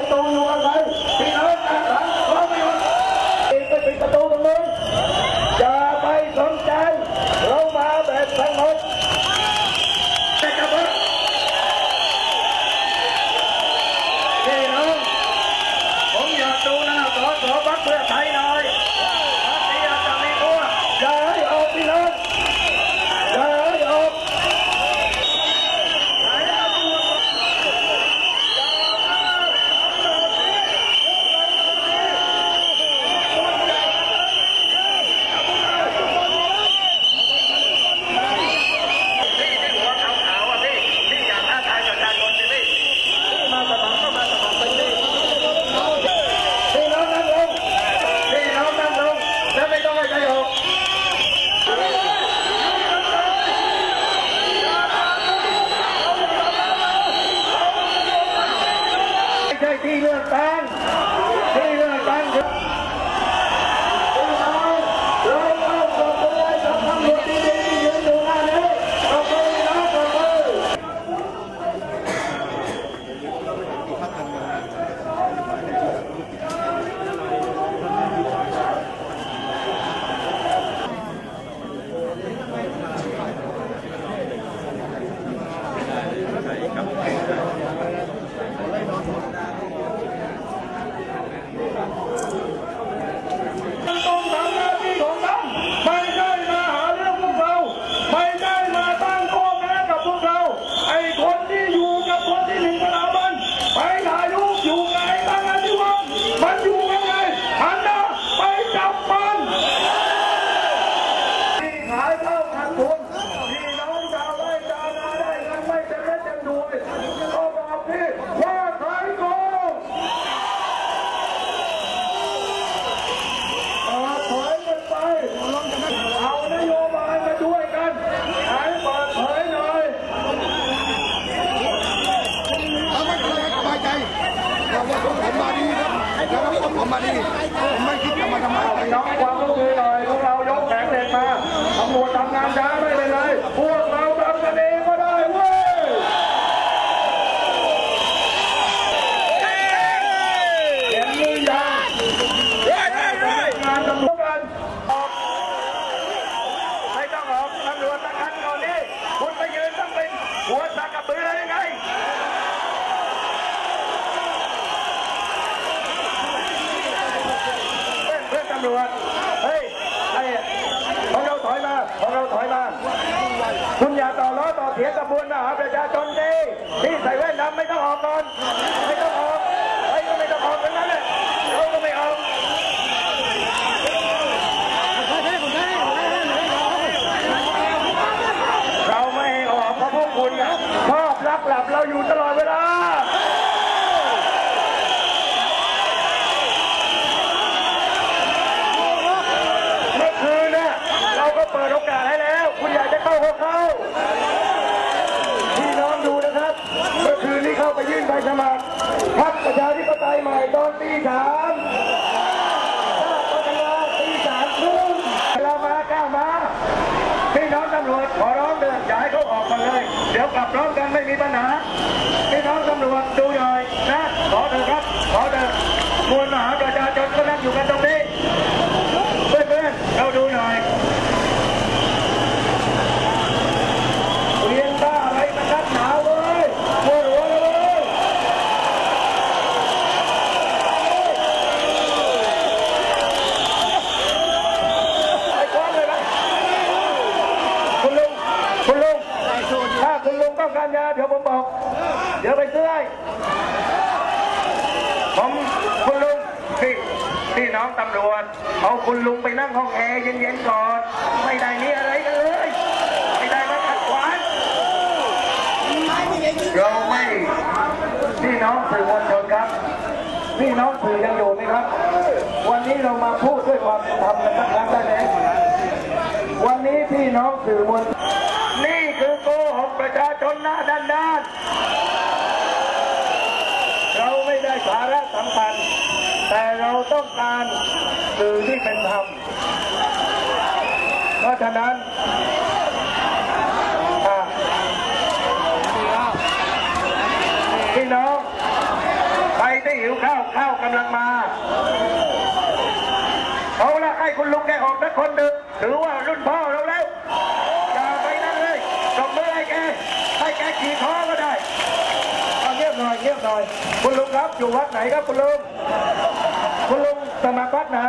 ไอ้ นี่ผมไม่คิดจะมาทำร้ายใครน้องความร่วมมือหน่อยพวกเรายกแผงเด็กมาตำรวจทำงานช้าไม่เป็นไรพวกเราทำกันเองก็ได้เว้ยเห็นหรือยังงานตำรวจกันออกไม่ต้องออกตำรวจตั้งคันก่อนนี้คุณไปยืนต้องเป็นหัวสักกระบือได้ยังไง เพื่ อนเพื่อนตำรวจเฮ้ยไอ้ของเราถอยมาของเราถอยมาคุณอย่าต่อล้อต่อเถียงกระบวนมาหาประชาชนดิที่ใส่แว่นดำไม่ต้องออกก่อนไม่ต้องออกไอ้ก็ไม่ต้องออกทั้งนั้นแหละเขาก็ไม่ออกเราไม่หออกเพราะพวกคุณนะชอบรักหลับเราอยู่ตลอดเวลา เมื่อคืนน่ะเราก็เปิดโอกาสให้แล้ว คุณอยากจะเข้าก็เข้าพี่น้องดูนะครับ เมื่อคืนนี้เข้าไปยื่นใบ สมัครพรรคประชาธิปไตยใหม่ตอนตีสามราชพัฒนาตีสามครึ่งเรามาก้ามาพี่น้องตำรวจขอร้องเดินย้ายเขาออกมาเลย เดี๋ยวกลับร้องกันไม่มีปัญหา พี่น้องตำรวจดูหน่อยนะ ขอเถอะครับ ขอเถอะมวลมหาประชาชนก็นั่งอยู่กันตรงนี้ เพื่อนๆเราดูหน่อยเรียนบ้าอะไรมันนักหนาวเลยปวดหัวเลยไอ้คว้าเลยนะคุณลุง คุณลุง ถ้าคุณลุงต้องการยาเดี๋ยวผมบอก เดี๋ยวไปซื้อให้ผมคุณลุงพี่พี่น้องตำรวจ เอาคุณลุงไปนั่งห้องแอร์เย็นๆก่อน ไม่ได้มีอะไรกันเลย ไม่ได้มาขัดขวางเราไม่พี่น้องสื่อมวลชนครับพี่น้องสื่อยังอยู่ไหมครับ วันนี้เรามาพูดด้วยความธรรมกันสักครั้งได้ไหมวันนี้พี่น้องสื่อมวลนี่คือโกหกประชาชนหน้าด้านๆ เราไม่ได้สา ระสำคัญ แต่เราต้องการสื่อที่เป็นธรรม เพราะฉะนั้นอะพี่น้องใครที่หิวำลังมาเอาละให้คุณลุงได้ออกสักคนหนึ่งถือว่ารุ่นพ่อเราแล้วอย่าไปนั่นเลยตบมือให้แกให้แกขี่คอได้เอาเงียบหน่อยเงี ยบหน่อย คุณลุงครับอยู่วัดไหนครับคุณลุง คุณลุงสมัครวัดไหน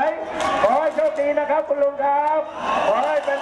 ขอให้โชคดีนะครับ คุณลุงครับ ขอให้เป็น